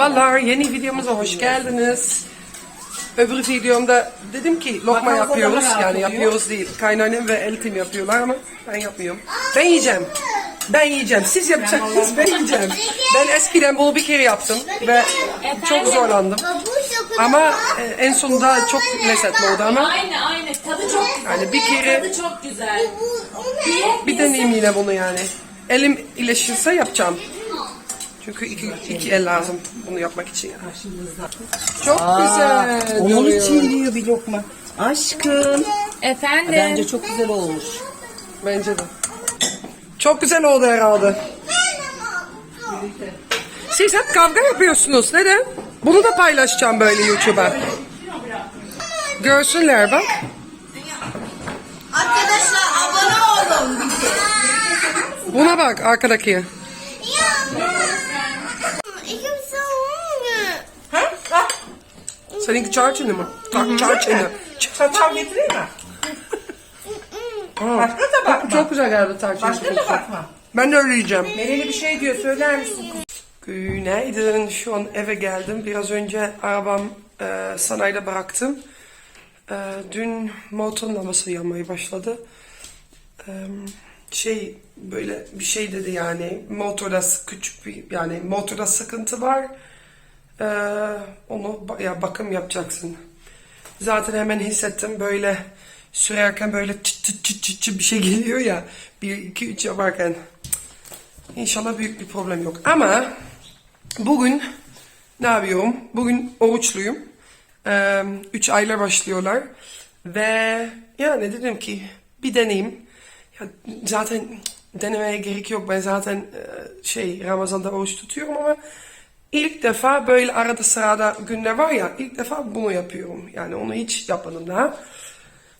Merhabalar, yeni videomuza hoş geldiniz. Öbür videomda dedim ki lokma yapıyoruz. Yani yapıyoruz değil. Kaynannem ve eltim yapıyorlar ama ben yapmıyorum. Ben yiyeceğim. Ben yiyeceğim. Siz yapacaksınız, ben yiyeceğim. Ben eskiden bunu bir kere yaptım ve çok zorlandım. Ama e, en sonunda çok lezzetli oldu ama Aynı aynı tadı çok güzel. yani bir kere Tadı çok güzel. Bir, bir deneyeyim yine bunu yani. Elim iyileşirse yapacağım. Çünkü iki, iki el lazım bunu yapmak için. Yani. Çok güzel. Onun duruyor. için diyor bir lokma. Aşkım. Efendim. Bence çok güzel olmuş. Bence de. Çok güzel oldu herhalde. Siz hep kavga yapıyorsunuz. Neden? Bunu da paylaşacağım böyle YouTube'a. Görsünler bak. Arkadaşlar abone olun bize. Buna bak arkadaki. Ya. İkimiz olmuyor. Ha? Ha? Seninki çarçını mı? Tak çarçını. Çatal getireyim mi? Başka tabak mı? Çok güzel geldi tarçın. Başka tabak mı? Ben de öyle yiyeceğim. Meleni bir şey diyor söyler misin? Günaydın. Şu an eve geldim. Biraz önce arabam e, sanayide bıraktım. E, dün motor lambası yanmaya başladı. E, şey böyle bir şey dedi yani motorda küçük bir yani motorda sıkıntı var. E, onu ya bakım yapacaksın. Zaten hemen hissettim böyle sürerken böyle çıt çıt çıt çıt çıt bir şey geliyor ya. Bir iki üç yaparken. İnşallah büyük bir problem yok. Ama bugün ne yapıyorum? Bugün oruçluyum. Ee, üç aylar başlıyorlar. Ve yani dedim ki bir deneyeyim. Ya zaten denemeye gerek yok. Ben zaten e, şey Ramazan'da oruç tutuyorum ama ilk defa böyle arada sırada günler var ya ilk defa bunu yapıyorum. Yani onu hiç yapmadım daha.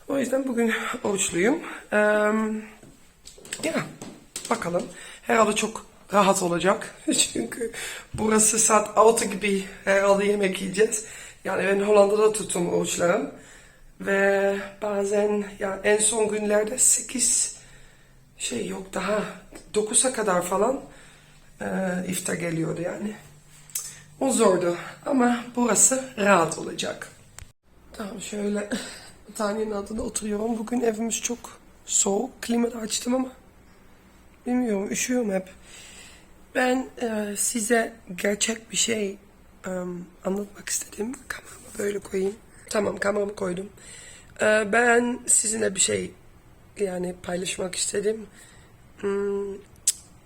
O yüzden bugün oruçluyum. Eee ya bakalım. Herhalde çok rahat olacak. Çünkü burası saat 6 gibi herhalde yemek yiyeceğiz. Yani ben Hollanda'da tuttum oruçlarım. Ve bazen ya en son günlerde 8 şey yok daha 9'a kadar falan e, iftar geliyordu yani. O zordu ama burası rahat olacak. Tamam şöyle Tanya'nın altında oturuyorum. Bugün evimiz çok soğuk. Klima da açtım ama bilmiyorum üşüyorum hep. Ben e, size gerçek bir şey e, anlatmak istedim. Kameramı böyle koyayım. Tamam kameramı koydum. E, ben sizinle bir şey yani paylaşmak istedim. Hmm,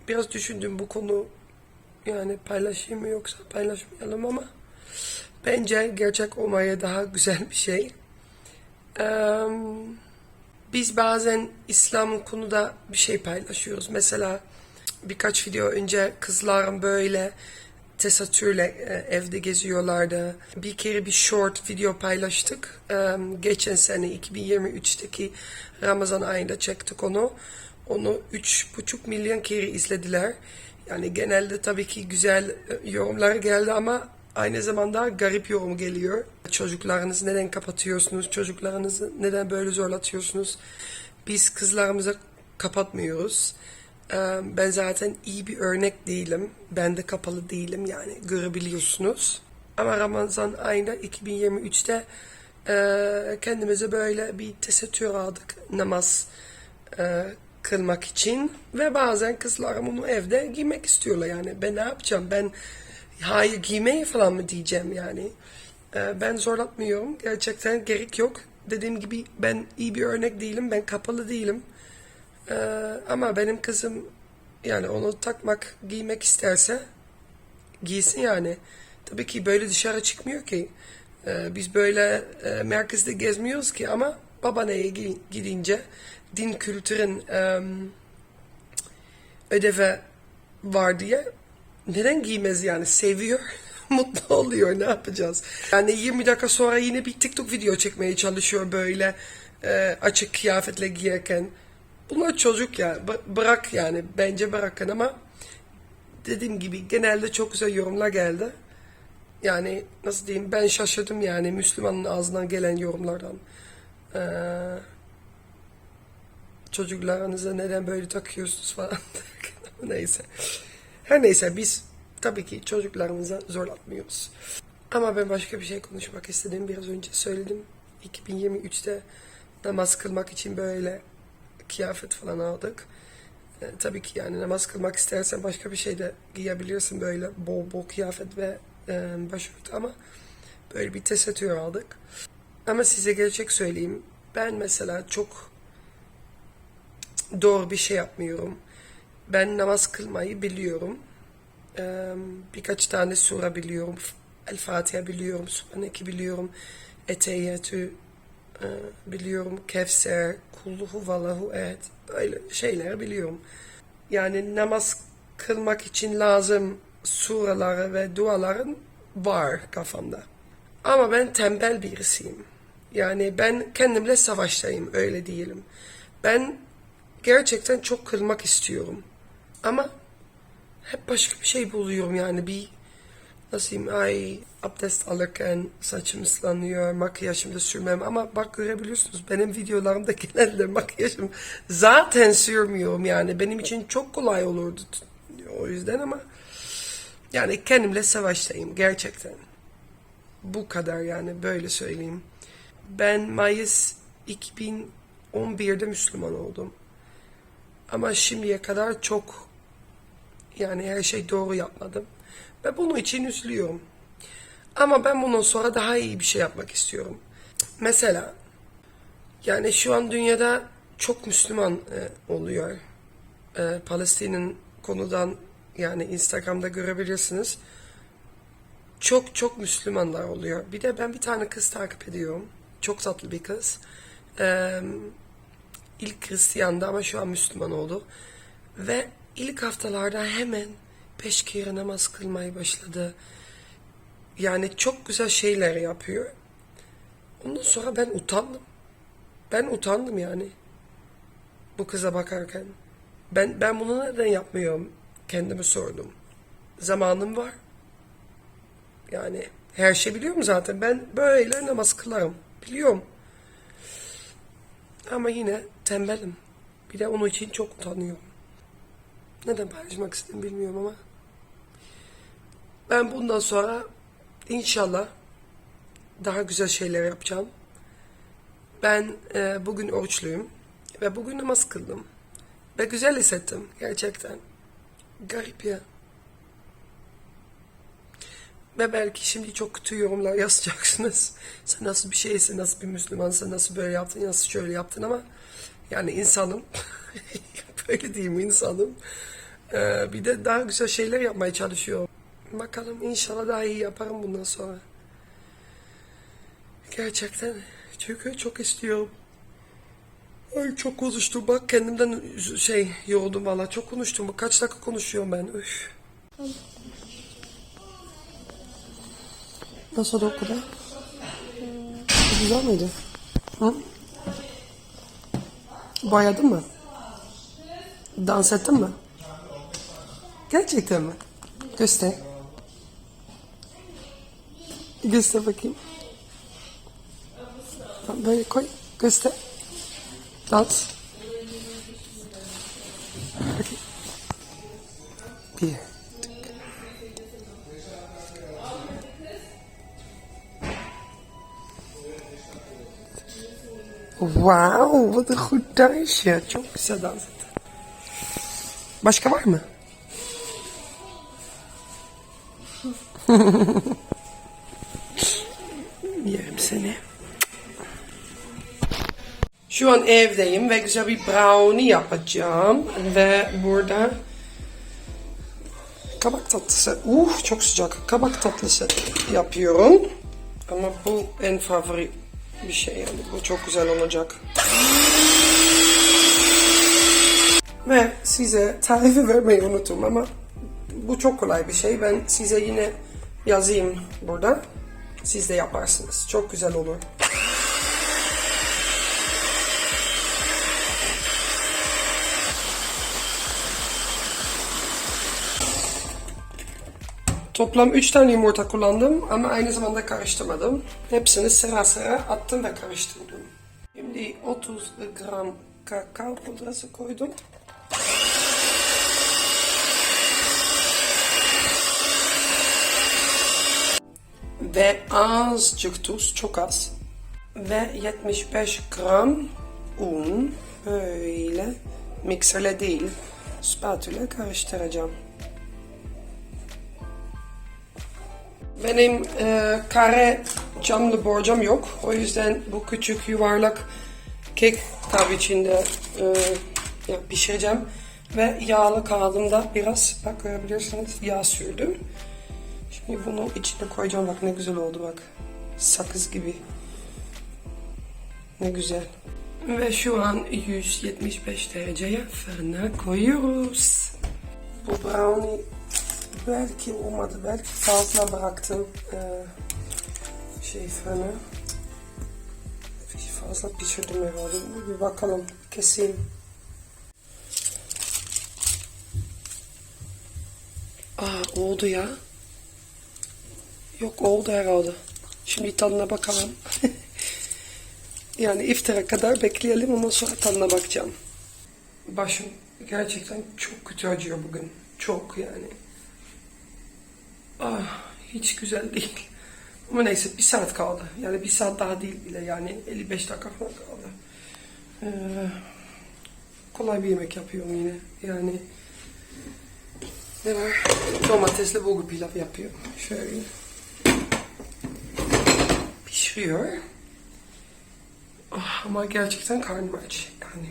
biraz düşündüm bu konu yani paylaşayım mı yoksa paylaşmayalım ama bence gerçek olmaya daha güzel bir şey. Eee, biz bazen İslam konuda bir şey paylaşıyoruz. Mesela birkaç video önce kızlarım böyle tesettürle e, evde geziyorlardı. Bir kere bir short video paylaştık. Geçen sene 2023'teki Ramazan ayında çektik onu. Onu 3,5 milyon kere izlediler. Yani genelde tabii ki güzel e, yorumlar geldi ama aynı zamanda garip yorum geliyor. Çocuklarınızı neden kapatıyorsunuz? Çocuklarınızı neden böyle zorlatıyorsunuz? Biz kızlarımızı kapatmıyoruz. Ee, Ben zaten iyi bir örnek değilim. Ben de kapalı değilim yani görebiliyorsunuz. Ama Ramazan ayında 2023'te e, kendimize böyle bir tesettür aldık namaz e, kılmak için ve bazen kızlarım onu evde giymek istiyorlar. Yani ben ne yapacağım? Ben hayır giymeyi falan mı diyeceğim yani? E, ben zorlatmıyorum. Gerçekten gerek yok. Dediğim gibi ben iyi bir örnek değilim. Ben kapalı değilim. E, ama benim kızım yani onu takmak giymek isterse giysin yani. Tabii ki böyle dışarı çıkmıyor ki. Ee, biz böyle e, merkezde gezmiyoruz ki ama babaneye gi- gidince din kültürün e, ödevi var diye neden giymez yani seviyor mutlu oluyor ne yapacağız yani 20 dakika sonra yine bir TikTok video çekmeye çalışıyor böyle e, açık kıyafetle giyerken bunlar çocuk ya B- bırak yani bence bırakın ama dediğim gibi genelde çok güzel yorumlar geldi. Yani nasıl diyeyim ben şaşırdım yani Müslümanın ağzından gelen yorumlardan. Ee, çocuklarınıza neden böyle takıyorsunuz falan neyse. Her neyse biz tabii ki çocuklarımıza zorlatmıyoruz. Ama ben başka bir şey konuşmak istedim. Biraz önce söyledim. 2023'te namaz kılmak için böyle kıyafet falan aldık. E, tabii ki yani namaz kılmak istersen başka bir şey de giyebilirsin böyle bol bol kıyafet ve e, başörtü ama böyle bir tesettür aldık. Ama size gerçek söyleyeyim. Ben mesela çok doğru bir şey yapmıyorum. Ben namaz kılmayı biliyorum. Birkaç tane sure biliyorum. El Fatiha biliyorum. Sure biliyorum. Eteyyatü biliyorum. Kevser, Kullu huvallahu evet. Böyle şeyler biliyorum. Yani namaz kılmak için lazım sureleri ve duaların var kafamda. Ama ben tembel birisiyim. Yani ben kendimle savaştayım öyle diyelim. Ben gerçekten çok kılmak istiyorum. Ama hep başka bir şey buluyorum yani. Bir nasıl diyeyim ay abdest alırken saçım ıslanıyor makyajım da sürmem. Ama bak görebiliyorsunuz benim videolarımda genelde makyajım zaten sürmüyorum yani. Benim için çok kolay olurdu o yüzden ama yani kendimle savaştayım gerçekten. Bu kadar yani böyle söyleyeyim. Ben Mayıs 2011'de Müslüman oldum ama şimdiye kadar çok yani her şey doğru yapmadım. Ve bunun için üzülüyorum. Ama ben bundan sonra daha iyi bir şey yapmak istiyorum. Mesela yani şu an dünyada çok Müslüman e, oluyor. E, Palestin'in konudan yani Instagram'da görebilirsiniz. Çok çok Müslümanlar oluyor. Bir de ben bir tane kız takip ediyorum. Çok tatlı bir kız. Eee ilk Hristiyandı ama şu an Müslüman oldu. Ve ilk haftalarda hemen beş kere namaz kılmaya başladı. Yani çok güzel şeyler yapıyor. Ondan sonra ben utandım. Ben utandım yani. Bu kıza bakarken. Ben ben bunu neden yapmıyorum? Kendime sordum. Zamanım var. Yani her şey biliyorum zaten. Ben böyle namaz kılarım. Biliyorum. Ama yine tembelim. Bir de onun için çok utanıyorum. Neden paylaşmak istedim bilmiyorum ama. Ben bundan sonra inşallah daha güzel şeyler yapacağım. Ben e, bugün oruçluyum ve bugün namaz kıldım. Ve güzel hissettim gerçekten. Garip ya. Ve belki şimdi çok kötü yorumlar yazacaksınız. Sen nasıl bir şeysin, nasıl bir Müslümansın, nasıl böyle yaptın, nasıl şöyle yaptın ama yani insanım. böyle diyeyim insanım. Ee, bir de daha güzel şeyler yapmaya çalışıyorum. Bakalım inşallah daha iyi yaparım bundan sonra. Gerçekten çünkü çok istiyorum. Ay çok konuştum bak kendimden şey yoruldum valla çok konuştum. Kaç dakika konuşuyorum ben. Üf. Nasıl okulda? Güzel miydi? Hı? Boyadın mı? Dans ettin mi? Gerçekten mi? Göster. Göster bakayım. Böyle koy. Göster. Dans. Wauw, wat een goed dansje. Çok güzel dans ettin. Başka var mı? Yerim seni. Şu an evdeyim ve güzel bir brownie yapacağım. Ve burada kabak tatlısı. Uh çok sıcak. Kabak tatlısı yapıyorum. Ama bu en favori bir şey yani. Bu çok güzel olacak. Ve size tarifi vermeyi unuttum ama bu çok kolay bir şey. Ben size yine yazayım burada. Siz de yaparsınız. Çok güzel olur. Toplam 3 tane yumurta kullandım ama aynı zamanda karıştırmadım. Hepsini sıra sıra attım ve karıştırdım. Şimdi 30 gram kakao pudrası koydum. Ve azıcık tuz, çok az. Ve 75 gram un. Böyle mikserle değil, spatula karıştıracağım. Benim e, kare camlı borcam yok. O yüzden bu küçük yuvarlak kek tabi içinde e, pişireceğim. Ve yağlı kağıdımda biraz bak görebilirsiniz yağ sürdüm. Şimdi bunu içine koyacağım. Bak ne güzel oldu bak. Sakız gibi. Ne güzel. Ve şu an 175 dereceye fırına koyuyoruz. Bu brownie belki olmadı. Belki fazla bıraktım e, şey fırını. Fazla pişirdim herhalde. Bir bakalım. Keseyim. Aa oldu ya. Yok oldu herhalde. Şimdi tadına bakalım. yani iftara kadar bekleyelim ondan sonra tadına bakacağım. Başım gerçekten çok kötü acıyor bugün. Çok yani. Ah hiç güzel değil. Ama neyse bir saat kaldı. Yani bir saat daha değil bile yani 55 dakika falan kaldı. Ee, kolay bir yemek yapıyorum yine. Yani ne var? Domatesli bulgur pilav yapıyorum. Şöyle. Pişiyor. Ah, ama gerçekten karnım aç. Yani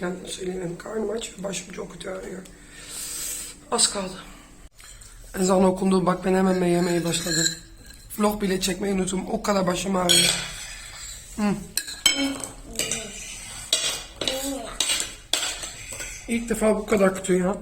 yani söyleyemem karnım aç ve başım çok ağrıyor. Az kaldı. Ezan okundu. Bak ben hemen yemeye başladım. Vlog bile çekmeyi unuttum. O kadar başım ağrıyor. Hmm. İlk defa bu kadar kötü ya.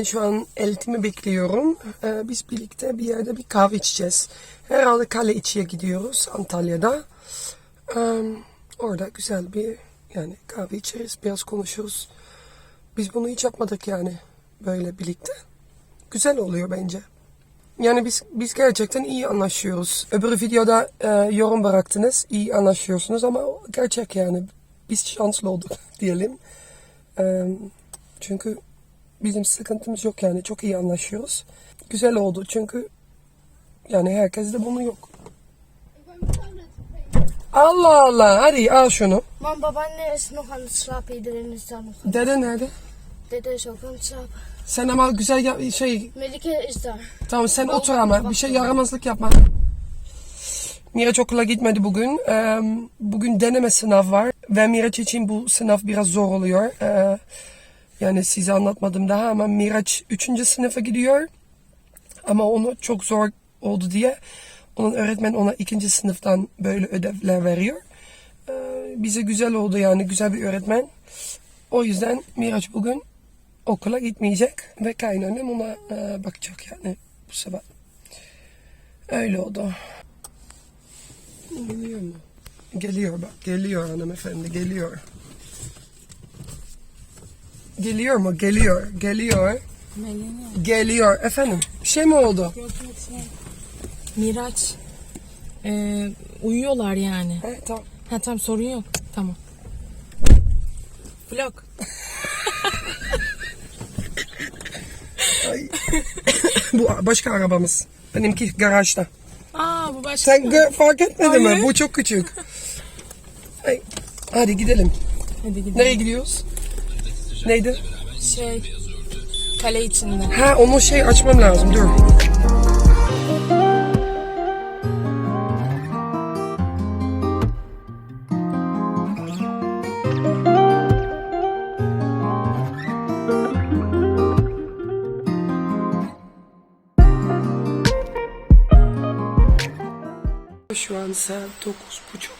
Ben şu an eltimi bekliyorum. Ee, biz birlikte bir yerde bir kahve içeceğiz. Herhalde kale içiye gidiyoruz Antalya'da. Ee, orada güzel bir yani kahve içeriz, biraz konuşuruz. Biz bunu hiç yapmadık yani böyle birlikte. Güzel oluyor bence. Yani biz biz gerçekten iyi anlaşıyoruz. Öbür videoda e, yorum bıraktınız. iyi anlaşıyorsunuz ama gerçek yani. Biz şanslı olduk diyelim. E, çünkü bizim sıkıntımız yok yani. Çok iyi anlaşıyoruz. Güzel oldu çünkü yani herkes de bunu yok. Allah Allah. Hadi al şunu. Mam, babaanne is nog aan het slapen. Iedereen is daar nog. Dede nerede? Dede is ook aan het slapen. Sen ama güzel ya- şey Melike is daar. Tamam sen otur ama bir şey yaramazlık yapma. Miraç okula gitmedi bugün. Bugün deneme sınav var. Ve Miraç için bu sınav biraz zor oluyor. Ee, yani size anlatmadım daha ama Miraç 3. sınıfa gidiyor. Ama onu çok zor oldu diye onun öğretmen ona ikinci sınıftan böyle ödevler veriyor. Ee, bize güzel oldu yani güzel bir öğretmen. O yüzden Miraç bugün okula gitmeyecek ve kaynannem ona e, bakacak yani bu sabah. Öyle oldu. Geliyor mu? Geliyor bak geliyor hanımefendi geliyor. Geliyor mu? Geliyor. Geliyor. Geliyor. Efendim bir şey mi oldu? Miraç. Ee, uyuyorlar yani. He, tamam. Ha tamam sorun yok. Tamam. Vlog. Ay. bu başka arabamız. Benimki garajda. Aa bu başka. Sen gö- fark etmedin mi? Hayır. Bu çok küçük. Ay. Hadi gidelim. Hadi gidelim. Nereye gidiyoruz? Neydi? Şey, kale içinde. Ha onu şey açmam lazım dur. Şu an saat dokuz buçuk.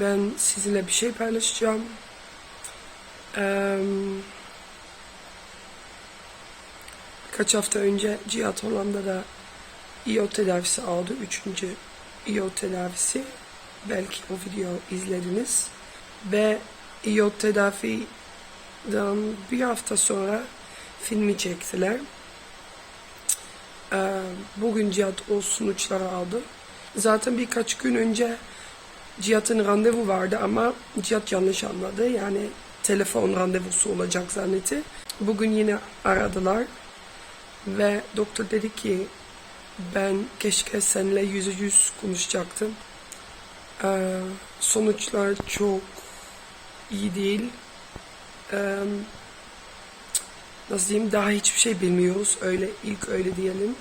Ben sizinle bir şey paylaşacağım. Eee, Birkaç hafta önce Cihat Hollanda'da iot tedavisi aldı. Üçüncü iot tedavisi. Belki o video izlediniz. Ve iot tedaviden bir hafta sonra filmi çektiler. Ee, bugün Cihat o sonuçları aldı. Zaten birkaç gün önce Cihat'ın randevu vardı ama Cihat yanlış anladı. Yani telefon randevusu olacak zannetti. Bugün yine aradılar. Ve doktor dedi ki ben keşke seninle yüzde yüz konuşacaktım. Ee, sonuçlar çok iyi değil. Ee, nasıl diyeyim daha hiçbir şey bilmiyoruz. Öyle ilk öyle diyelim.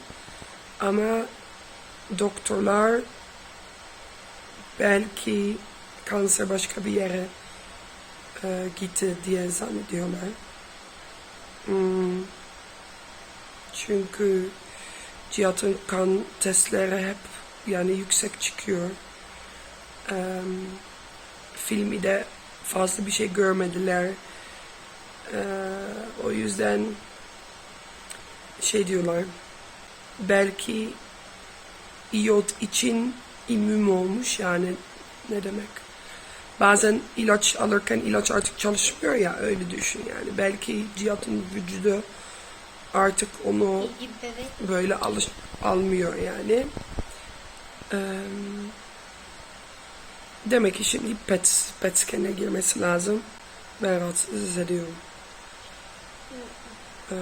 Ama doktorlar belki kanser başka bir yere e, gitti diye zannediyorlar. Hmm. Çünkü Cihat'ın kan testleri hep yani yüksek çıkıyor. Eee filmi de fazla bir şey görmediler. Eee, o yüzden şey diyorlar. Belki iot için immün olmuş yani ne demek? Bazen ilaç alırken ilaç artık çalışmıyor ya öyle düşün yani. Belki Cihat'ın vücudu artık onu böyle alış almıyor yani. Eee, demek ki şimdi pet, pet scan'e girmesi lazım. Ben rahatsız hissediyorum. Eee,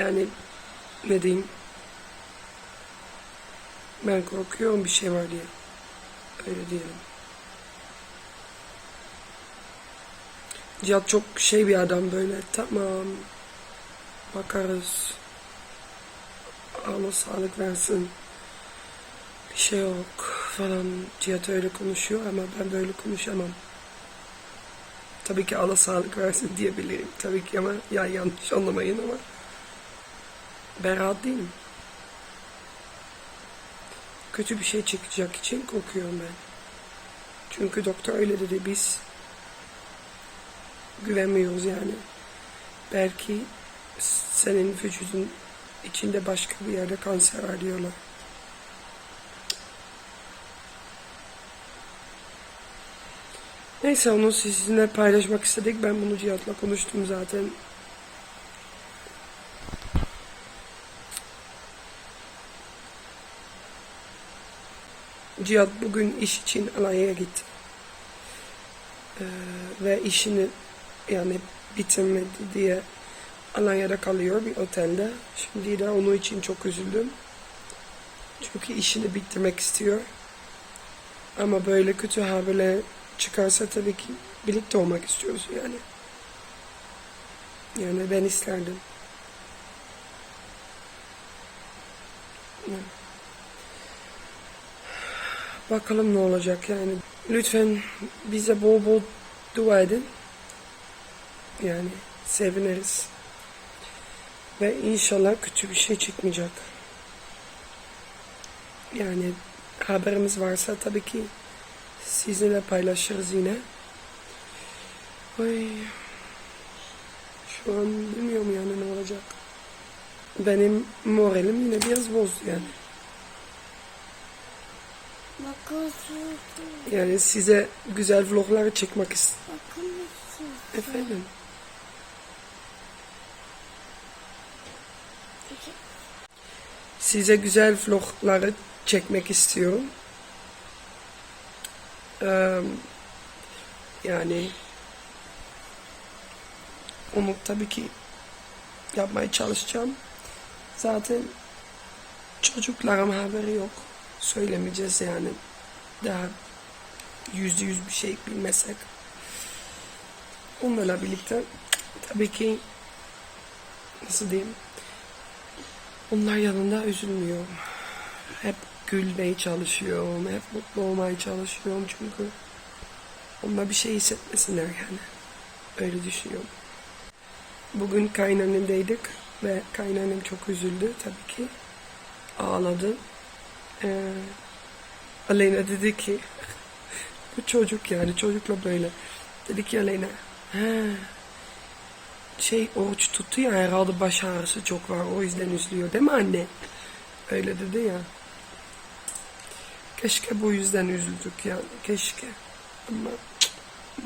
yani ne diyeyim ben korkuyorum bir şey var diye. Öyle diyelim. Cihat çok şey bir adam böyle. Tamam. Bakarız. Allah sağlık versin. Bir şey yok falan. Cihat öyle konuşuyor ama ben böyle konuşamam. Tabii ki Allah sağlık versin diyebilirim. Tabii ki ama ya yanlış anlamayın ama ben rahat değilim. Kötü bir şey çıkacak için korkuyorum ben. Çünkü doktor öyle dedi biz güvenmiyoruz yani. Belki senin vücudun içinde başka bir yerde kanser var diyorlar. Neyse onu sizinle paylaşmak istedik. Ben bunu Cihat'la konuştum zaten. Cihat bugün iş için Alanya'ya gitti. Ee, ve işini yani bitirmedi diye Alanya'da kalıyor bir otelde. Şimdi de onun için çok üzüldüm. Çünkü işini bitirmek istiyor. Ama böyle kötü haberler çıkarsa tabii ki birlikte olmak istiyoruz yani. Yani ben isterdim. Yani. Bakalım ne olacak yani. Lütfen bize bol bol dua edin. Yani seviniriz. Ve inşallah kötü bir şey çıkmayacak. Yani haberimiz varsa tabii ki sizinle paylaşırız yine. Ay. Şu an bilmiyorum yani ne olacak. Benim moralim yine biraz bozdu yani. Yani size güzel vlogları çekmek istedim. Efendim. Size güzel vlogları çekmek istiyorum. Yani onu tabii ki yapmaya çalışacağım. Zaten çocuklarım haberi yok. Söylemeyeceğiz yani. Daha yüzde yüz bir şey bilmesek. Onlarla birlikte tabii ki nasıl diyeyim onlar yanında üzülmüyorum. Hep gülmeye çalışıyorum. Hep mutlu olmaya çalışıyorum çünkü Onlar bir şey hissetmesinler yani. Öyle düşünüyorum. Bugün kaynannemdeydik ve kaynannem çok üzüldü tabii ki. Ağladı. Ee, Aleyna dedi ki bu çocuk yani çocukla böyle. Dedi ki Aleyna "He, şey oruç tuttu ya herhalde baş ağrısı çok var o yüzden üzülüyor değil mi anne? Öyle dedi ya. Keşke bu yüzden üzüldük yani keşke. Ama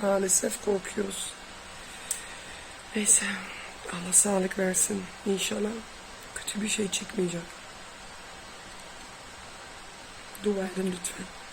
maalesef korkuyoruz. Neyse Allah sağlık versin inşallah. Kötü bir şey çıkmayacak. Dua edin lütfen.